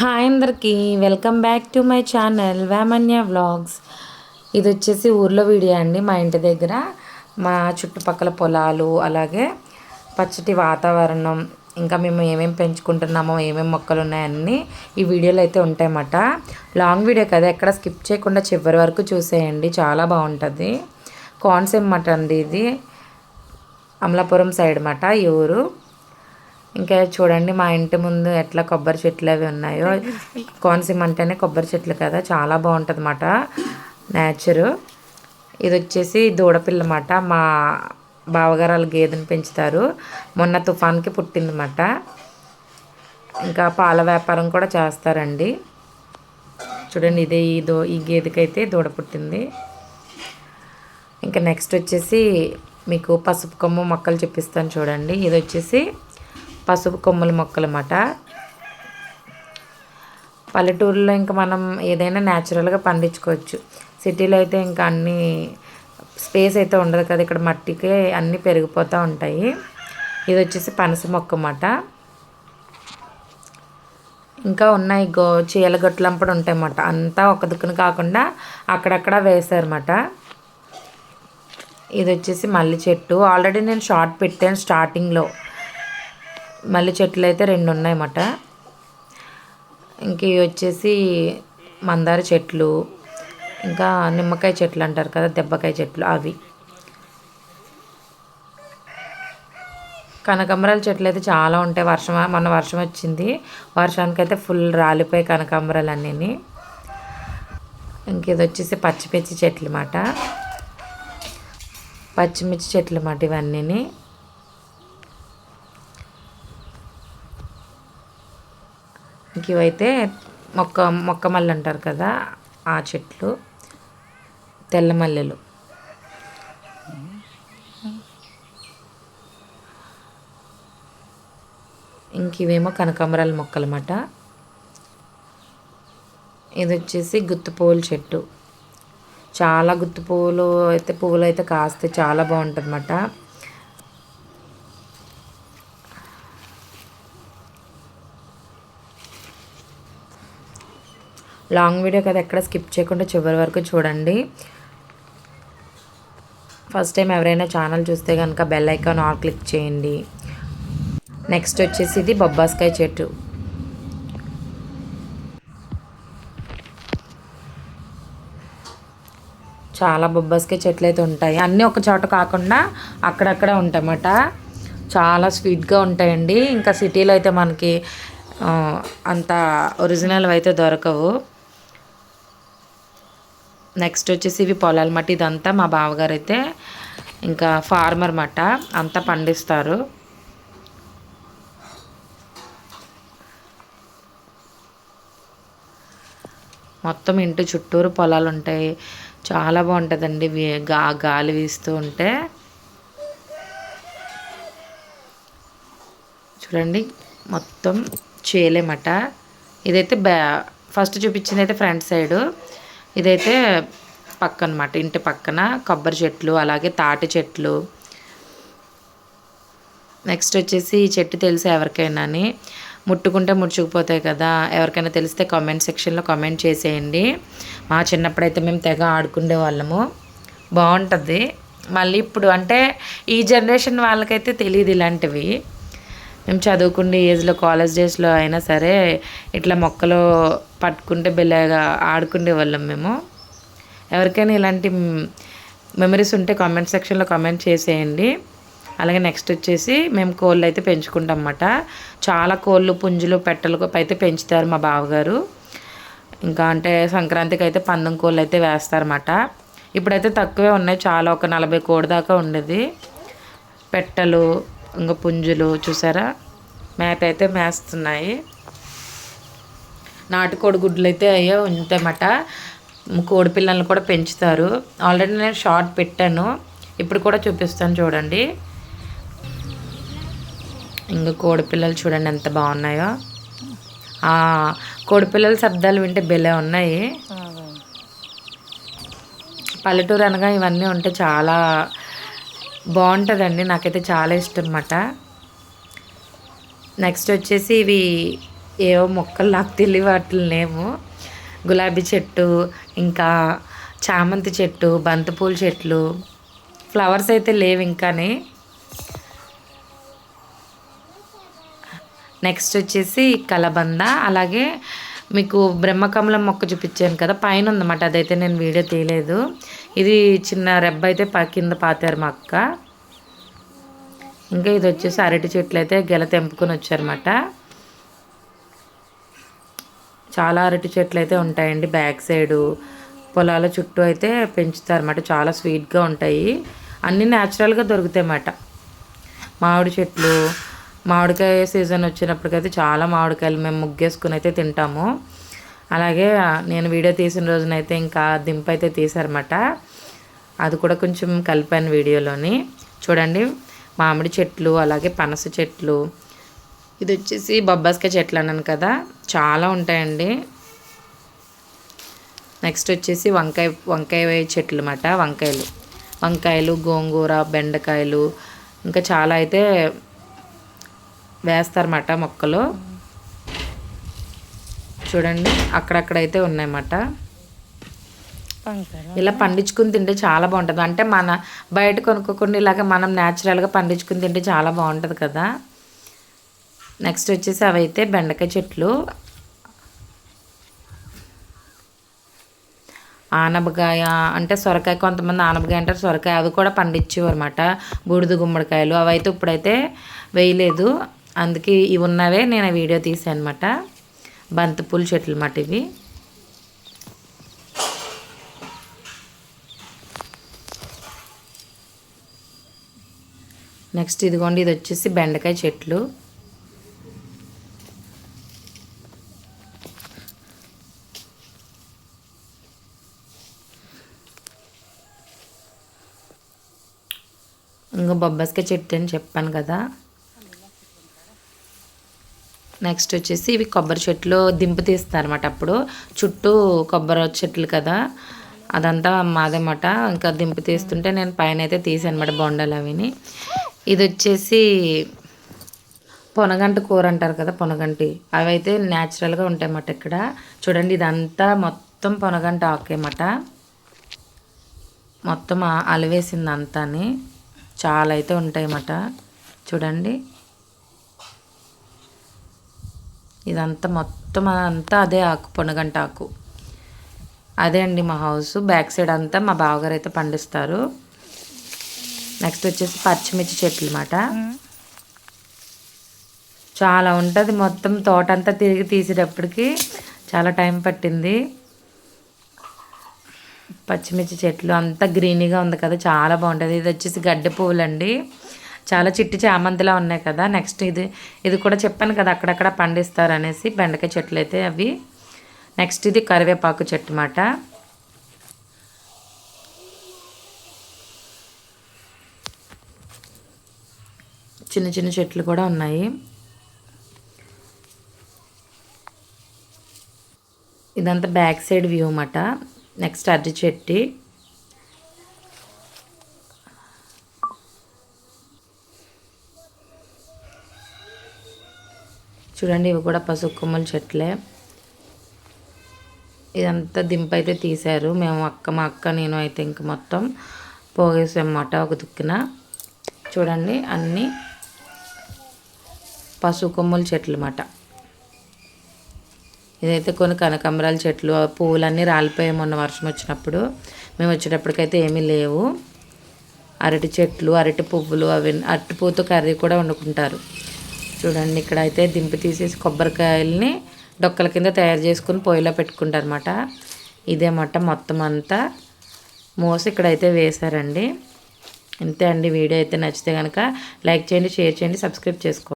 Hi అందరికీ welcome back to my channel Vemanya vlogs. ఇది వచ్చేసి ఊర్లో వీడియో అండి మా ఇంటి దగ్గర. మా చుట్టుపక్కల పొలాలు అలాగే పచ్చటి వాతావరణం ఇంకా మేము ఏమేమి పెంచుకుంటున్నామో ఏమేమి మొక్కలు ఉన్నాయన్నీ ఈ వీడియోలో అయితే ఉంటాయన్నమాట. లాంగ్ వీడియో కదా ఎక్కడ స్కిప్ చేయకుండా చివరి వరకు చూసేయండి చాలా బాగుంటుంది. కాన్సెప్ట్ మాట అండి ఇది అమలాపురం సైడ్ మాట ఈ ఊరు. ఇంకా చూడండి మా ఇంటి ముందు ఎట్లా కొబ్బరి చెట్లు అవి ఉన్నాయో. కోనసీమ అంటేనే కొబ్బరి చెట్లు కదా చాలా బాగుంటుంది అన్నమాట నేచరు ఇది వచ్చేసి దూడపిల్ల అన్నమాట మా బావగారు వాళ్ళ గేదెని పెంచుతారు. మొన్న తుఫాన్కి పుట్టిందన్నమాట. ఇంకా పాల వ్యాపారం కూడా చేస్తారండి. చూడండి ఇదే ఈ దో ఈ గేదెకైతే దూడ పుట్టింది. ఇంకా నెక్స్ట్ వచ్చేసి మీకు పసుపు కొమ్ము మొక్కలు చూపిస్తాను చూడండి. ఇది వచ్చేసి పసుపు కొమ్ముల మొక్కలు అన్నమాట. పల్లెటూరులో ఇంకా మనం ఏదైనా న్యాచురల్గా పండించుకోవచ్చు. సిటీలో అయితే ఇంకా అన్ని స్పేస్ అయితే ఉండదు కదా ఇక్కడ మట్టికి అన్నీ పెరిగిపోతూ ఉంటాయి. ఇది వచ్చేసి పనస మొక్క అన్నమాట. ఇంకా ఉన్నాయి గో చీల గట్లంపడు ఉంటాయి అన్నమాట. అంతా ఒక దిక్కున కాకుండా అక్కడక్కడ వేసారన్నమాట ఇది వచ్చేసి మల్లి చెట్టు. ఆల్రెడీ నేను షార్ట్ పెట్టాను స్టార్టింగ్లో మల్లె చెట్లు అయితే రెండు ఉన్నాయన్నమాట ఇంక ఇవి వచ్చేసి మందార చెట్లు ఇంకా నిమ్మకాయ చెట్లు అంటారు కదా దెబ్బకాయ చెట్లు అవి. కనకాంబరాల చెట్లు అయితే చాలా ఉంటాయి. వర్షం మొన్న వర్షం వచ్చింది. వర్షానికి అయితే ఫుల్ రాలిపోయి కనకాంబరాలు అన్నీ ఇంక ఇది వచ్చేసి పచ్చిమిర్చి చెట్లు అన్నమాట పచ్చిమిర్చి చెట్లు అన్నమాట ఇవన్నీ ఇంక ఇవైతే మొక్క మొక్క మల్లె అంటారు కదా ఆ చెట్లు తెల్ల మల్లెలు. ఇంక ఇవేమో కనకాంబరాల మొక్కలు ఇది వచ్చేసి గుత్తి చెట్టు. చాలా గుత్తుపూలు అయితే పువ్వులు అయితే కాస్తే చాలా బాగుంటుంది అన్నమాట లాంగ్ వీడియో కదా ఎక్కడ స్కిప్ చేయకుండా చివరి వరకు చూడండి. ఫస్ట్ టైం ఎవరైనా ఛానల్ చూస్తే కనుక బెల్ ఐకాన్ ఆల్ క్లిక్ చేయండి. నెక్స్ట్ వచ్చేసి ఇది బొబ్బాస్కాయ చెట్టు. చాలా బొబ్బాస్కాయ చెట్లు అయితే ఉంటాయి. అన్నీ ఒక చోట కాకుండా అక్కడక్కడ ఉంటాయన్నమాట చాలా స్వీట్గా ఉంటాయండి. ఇంకా సిటీలో అయితే మనకి అంత ఒరిజినల్ అయితే దొరకవు. నెక్స్ట్ వచ్చేసి ఇవి పొలాల మట్టి ఇదంతా మా బావగారు అయితే ఇంకా ఫార్మర్ మట్ట అంతా పండిస్తారు. మొత్తం ఇంటి చుట్టూరు పొలాలు ఉంటాయి. చాలా బాగుంటుందండి గా గాలి వీస్తూ ఉంటే. చూడండి మొత్తం చేయలేమట ఇదైతే బ్యా ఫస్ట్ చూపించింది అయితే ఫ్రంట్ సైడు. ఇదైతే పక్క అనమాట ఇంటి పక్కన కొబ్బరి చెట్లు అలాగే తాటి చెట్లు. నెక్స్ట్ వచ్చేసి ఈ చెట్టు తెలిసి ఎవరికైనా అని ముట్టుకుంటే ముడుచుకుపోతాయి కదా ఎవరికైనా తెలిస్తే కామెంట్ సెక్షన్లో కామెంట్ చేసేయండి. మా చిన్నప్పుడైతే మేము తెగ ఆడుకునే వాళ్ళము. బాగుంటుంది. మళ్ళీ ఇప్పుడు అంటే ఈ జనరేషన్ వాళ్ళకైతే తెలియదు ఇలాంటివి. మేము చదువుకునే ఏజ్లో కాలేజ్ డేస్లో అయినా సరే ఇట్లా మొక్కలు పట్టుకుంటే బెల్లగా ఆడుకునే వాళ్ళం మేము. ఎవరికైనా ఇలాంటి మెమరీస్ ఉంటే కామెంట్ సెక్షన్లో కామెంట్ చేసేయండి. అలాగే నెక్స్ట్ వచ్చేసి మేము కోళ్ళు అయితే పెంచుకుంటాం అన్నమాట చాలా కోళ్ళు పుంజులు పెట్టలు అయితే పెంచుతారు మా బావగారు. ఇంకా అంటే సంక్రాంతికి అయితే పందెం కోళ్ళు అయితే వేస్తారన్నమాట. ఇప్పుడైతే తక్కువే ఉన్నాయి. చాలా ఒక నలభై కోడి దాకా ఉండేది. పెట్టలు ఇంకా పుంజులు చూసారా? మేత అయితే మేస్తున్నాయి. నాటుకోడి గుడ్లు అయితే అయ్యో ఉంటాయన్నమాట కోడి పిల్లల్ని కూడా పెంచుతారు. ఆల్రెడీ నేను షార్ట్ పెట్టాను. ఇప్పుడు కూడా చూపిస్తాను చూడండి. ఇంకా కోడి పిల్లలు చూడండి ఎంత బాగున్నాయో. కోడి పిల్లల శబ్దాలు వింటే బెలే ఉన్నాయి. పల్లెటూరు అనగా ఇవన్నీ ఉంటే చాలా బాగుంటుందండి. నాకైతే చాలా ఇష్టం అన్నమాట. నెక్స్ట్ వచ్చేసి ఇవి ఏవో మొక్కలు నాకు తెలియ వాటి గులాబీ చెట్టు ఇంకా చామంతి చెట్టు బంతిపూల చెట్లు ఫ్లవర్స్ అయితే లేవు ఇంకానే. నెక్స్ట్ వచ్చేసి కలబంద అలాగే మీకు బ్రహ్మకమలం మొక్క చూపించాను కదా పైన ఉందన్నమాట అదైతే నేను వీడియో తీయలేదు. ఇది చిన్న రెబ్బ అయితే కింద పాతారు మా అక్క. ఇంకా ఇది వచ్చేసి అరటి చెట్లు అయితే గెల తెంపుకొని వచ్చారన్నమాట. చాలా అరటి చెట్లు అయితే ఉంటాయండి బ్యాక్ సైడు. పొలాల చుట్టూ అయితే పెంచుతారన్నమాట. చాలా స్వీట్గా ఉంటాయి. అన్నీ న్యాచురల్గా దొరుకుతాయి అన్నమాట మామిడి చెట్లు మామిడికాయ సీజన్ వచ్చినప్పటికైతే చాలా మామిడికాయలు మేము ముగ్గేసుకుని అయితే తింటాము. అలాగే నేను వీడియో తీసిన రోజునైతే ఇంకా దింప అయితే తీసారన్నమాట అది కూడా కొంచెం కలిపాను వీడియోలోని. చూడండి మామిడి చెట్లు అలాగే పనస చెట్లు ఇది వచ్చేసి బొబ్బాస్కాయ చెట్లు అన్నాను కదా. చాలా ఉంటాయండి. నెక్స్ట్ వచ్చేసి వంకాయ వంకాయ చెట్లు అన్నమాట వంకాయలు. వంకాయలు గోంగూర బెండకాయలు ఇంకా చాలా అయితే వేస్తారన్నమాట మొక్కలు. చూడండి అక్కడక్కడైతే ఉన్నాయన్నమాట. ఇలా పండించుకుని తింటే చాలా బాగుంటుంది. అంటే మన బయట కొనుక్కోకుండా ఇలాగ మనం న్యాచురల్గా పండించుకుని తింటే చాలా బాగుంటుంది కదా. నెక్స్ట్ వచ్చేసి అవైతే బెండకాయ చెట్లు. ఆనపకాయ అంటే సొరకాయ కొంతమంది ఆనపకాయ అంటారు సొరకాయ అవి కూడా పండించేవారు అనమాట బూడిద గుమ్మడికాయలు అవి అయితే ఇప్పుడైతే వేయలేదు. అందుకే ఇవి ఉన్నవే నేను వీడియో తీసాను అనమాట బంతిపూల చెట్లు అన్నమాట ఇవి. నెక్స్ట్ ఇదిగోండి ఇది వచ్చేసి బెండకాయ చెట్లు. ఇంకా బొబ్బాస్కాయ చెట్టు అని చెప్పాను కదా. నెక్స్ట్ వచ్చేసి ఇవి కొబ్బరి చెట్లు దింపు తీస్తారు అనమాట అప్పుడు. చుట్టూ కొబ్బరి చెట్లు కదా. అదంతా మాదన్నమాట ఇంకా దింపు తీస్తుంటే నేను పైన అయితే తీసాను అనమాట బొండలు అవిని. ఇది వచ్చేసి పొనగంట కూర అంటారు కదా పొనగంటి. అవి అయితే న్యాచురల్గా ఉంటాయన్నమాట ఇక్కడ. చూడండి ఇదంతా మొత్తం పొనగంట ఆకేమాట. మొత్తం అలవేసింది అంతాని. చాలా అయితే ఉంటాయన్నమాట. చూడండి. ఇదంతా మొత్తం అంతా అదే ఆకు పొనగంట ఆకు. అదే అండి మా హౌస్. బ్యాక్ సైడ్ అంతా మా బావగారు అయితే పండిస్తారు. నెక్స్ట్ వచ్చేసి పచ్చిమిర్చి చెట్లు అన్నమాట. చాలా ఉంటుంది మొత్తం. తోట అంతా తిరిగి తీసేటప్పటికి చాలా టైం పట్టింది. పచ్చిమిర్చి చెట్లు అంతా గ్రీనీగా ఉంది కదా చాలా బాగుంటుంది. ఇది వచ్చేసి గడ్డి పువ్వులు అండి చాలా చిట్టి చామంతిలా ఉన్నాయి కదా. నెక్స్ట్ ఇది ఇది కూడా చెప్పాను కదా అక్కడక్కడ పండిస్తారు అనేసి బెండకాయ చెట్లు అయితే అవి. నెక్స్ట్ ఇది కరివేపాకు చెట్టు మాట. చిన్న చిన్న చెట్లు కూడా ఉన్నాయి. ఇదంతా బ్యాక్ సైడ్ వ్యూ అన్నమాట నెక్స్ట్ అరటి చెట్టు. చూడండి ఇవి కూడా పసుపు కొమ్మల చెట్లే. ఇదంతా దింప అయితే తీశారు. మేము అక్క మా అక్క నేను అయితే ఇంక మొత్తం పోగేసామన్నమాట ఒక దుక్కున. చూడండి అన్నీ పసుపు కొమ్మల చెట్లు అన్నమాట ఇదైతే కొన్ని కనకాంబరాల చెట్లు పువ్వులన్నీ రాలిపోయాయి మొన్న వర్షం వచ్చినప్పుడు. మేము వచ్చేటప్పటికైతే ఏమీ లేవు. అరటి చెట్లు అరటి పువ్వులు అవి అరటి పువ్వుతో కర్రీ కూడా వండుకుంటారు. చూడండి ఇక్కడ అయితే దింపి తీసేసి కొబ్బరికాయలని డొక్కల కింద తయారు చేసుకుని పొయ్యిలో పెట్టుకుంటారు అనమాట ఇదేమాట మొత్తం అంతా. మోసి ఇక్కడైతే వేశారండి. అంతే అండి వీడియో అయితే నచ్చితే కనుక లైక్ చేయండి షేర్ చేయండి సబ్స్క్రైబ్ చేసుకోండి.